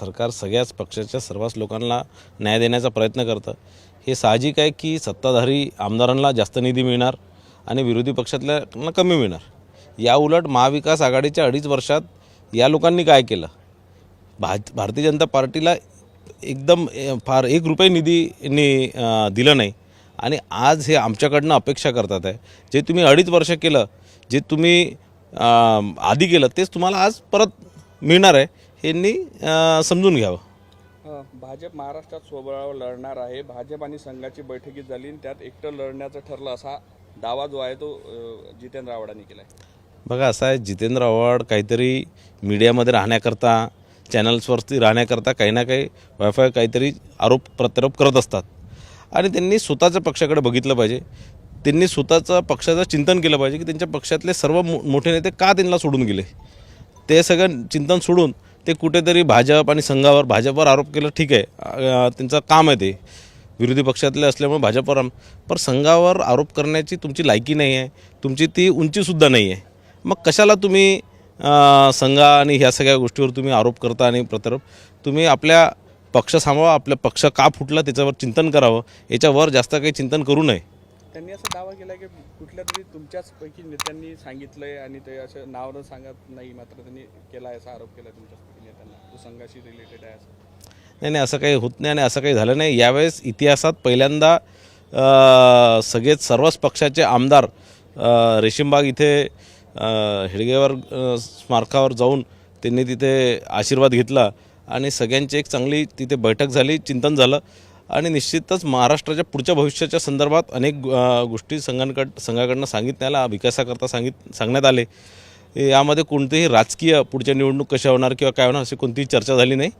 सरकार सगळ्याच पक्षाच्या सर्वच लोकांना न्याय देण्याचा प्रयत्न करतं. हे साहजिक आहे की सत्ताधारी आमदारांना जास्त निधी मिळणार आणि विरोधी पक्षातल्या कमी मिळणार. या उलट महाविकास आघाडीच्या अडीच वर्षात या लोकांनी काय केलं? भाज भारतीय जनता पार्टीला एकदम फार एक रुपये निधी दिलं नाही. आणि आज हे आमच्याकडनं अपेक्षा करतात आहे. जे तुम्ही अडीच वर्ष केलं जे तुम्ही आधी केलं तेच तुम्हाला आज परत मिळणार आहे. यांनी समजून घ्यावं. भाजप महाराष्ट्रात स्वबळावर लढणार आहे. भाजप आणि संघाची बैठकीत झाली आणि त्यात एकटं लढण्याचं ठरलं असा दावा जो आहे तो जितेंद्र आव्हाडांनी केला आहे बघा असं आहे जितेंद्र आव्हाड काहीतरी मीडियामध्ये राहण्याकरता चॅनल्सवरती राहण्याकरता काही ना काही वायफाय काहीतरी आरोप प्रत्यारोप करत असतात. आणि त्यांनी स्वतःच्या पक्षाकडे बघितलं पाहिजे. त्यांनी स्वतःचं पक्षाचं चिंतन केलं पाहिजे की त्यांच्या पक्षातले सर्व मो मोठे नेते का त्यांना सोडून गेले? ते सगळं चिंतन सोडून ते कुठेतरी भाजप आणि संघावर भाजपवर आरोप केलं ठीक आहे. त्यांचं काम आहे ते. विरोधी पक्षातले असल्यामुळे भाजपवर पर संघावर आरोप करण्याची तुमची लायकी नाही आहे. तुमची ती उंचीसुद्धा नाही आहे. मग कशाला तुम्ही संघा आणि ह्या सगळ्या गोष्टीवर तुम्ही आरोप करता आणि प्रत्यारोप? तुम्ही आपल्या पक्ष सांभाळा आपल्या पक्ष का फुटला त्याच्यावर चिंतन करावं. याच्यावर जास्त काही चिंतन करू नये. त्यांनी असा दावा केला की कुठल्या तरी तुमच्याच पैकी नेत्यांनी सांगितलंय आणि ते असं नाव न सांगत नाही मात्र त्यांनी केला असा आरोप केला तुमच्याच नेत्यांना. तो संघाशी रिलेटेड आहे असं. नाही नाही असं काही होत नाही आणि असं काही झालं नाही. यावेळेस इतिहासात पहिल्यांदा अ, सगळेच सर्वच पक्षाचे आमदार अ, रेशीमबाग इथे अ, हेडगेवर अ, स्मारकावर जाऊन त्यांनी तिथे आशीर्वाद घेतला आणि सगळ्यांची एक चांगली तिथे बैठक झाली चिंतन झालं. आणि निश्चितच महाराष्ट्राच्या पुढच्या भविष्याच्या संदर्भात अनेक गोष्टी संघांकड संघाकडनं सांगितण्याला विकासाकरता सांगित सांगण्यात आले. यामध्ये कोणतेही राजकीय पुढच्या निवडणूक कशा होणार किंवा काय होणार अशी कोणतीही चर्चा झाली नाही.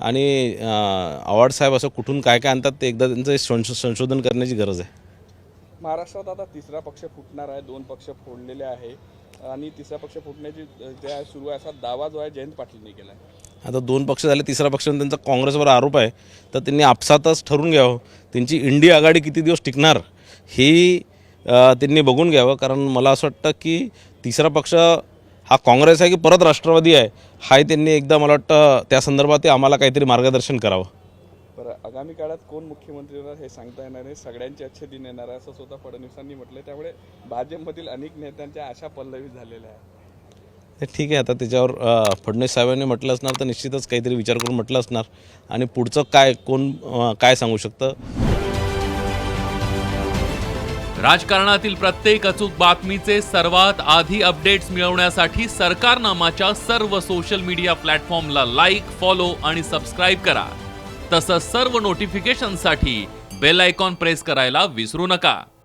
आणि आव्हाड साहेब असं कुठून काय काय आणतात ते एकदा त्यांचं संशो संशोधन करण्याची गरज आहे. महाराष्ट्रात आता तिसरा पक्ष फुटणार आहे दोन पक्ष फोडलेले आहे. आणि तिसरा पक्ष फुटण्याची ज्या जे सुरू आहे असा दावा जो आहे जयंत पाटीलने केला आहे आता दोन पक्ष झाले तिसरा पक्ष त्यांचा काँग्रेसवर आरोप आहे. तर त्यांनी आपसातच ठरून घ्यावं. त्यांची इंडिया आघाडी किती दिवस टिकणार ही त्यांनी बघून घ्यावं. कारण मला असं वाटतं की तिसरा पक्ष हा काँग्रेस आहे की परत राष्ट्रवादी आहे हाही त्यांनी एकदा मला वाटतं त्या संदर्भात ते आम्हाला काहीतरी मार्गदर्शन करावं. बरं आगामी काळात कोण मुख्यमंत्री होणार हे सांगता येणार नाही सगळ्यांचे अच्छे दिन येणार आहे असं स्वतः फडणवीसांनी म्हटलं त्यामुळे भाजपमधील अनेक नेत्यांच्या आशा पल्लवी झालेल्या आहेत. ठीक आहे आता त्याच्यावर फडणवीस साहेबांनी म्हटलं असणार तर निश्चितच काहीतरी विचार करून म्हटलं असणार. आणि पुढचं काय कोण काय सांगू शकतं? राजकारणातील प्रत्येक अचूक बातमीचे सर्वात आधी अपडेट्स मिळवण्यासाठी सरकारनामाच्या सर्व सोशल मीडिया प्लॅटफॉर्मला लाईक फॉलो आणि सबस्क्राईब करा. तसंच सर्व नोटिफिकेशनसाठी बेल आयकॉन प्रेस करायला विसरू नका.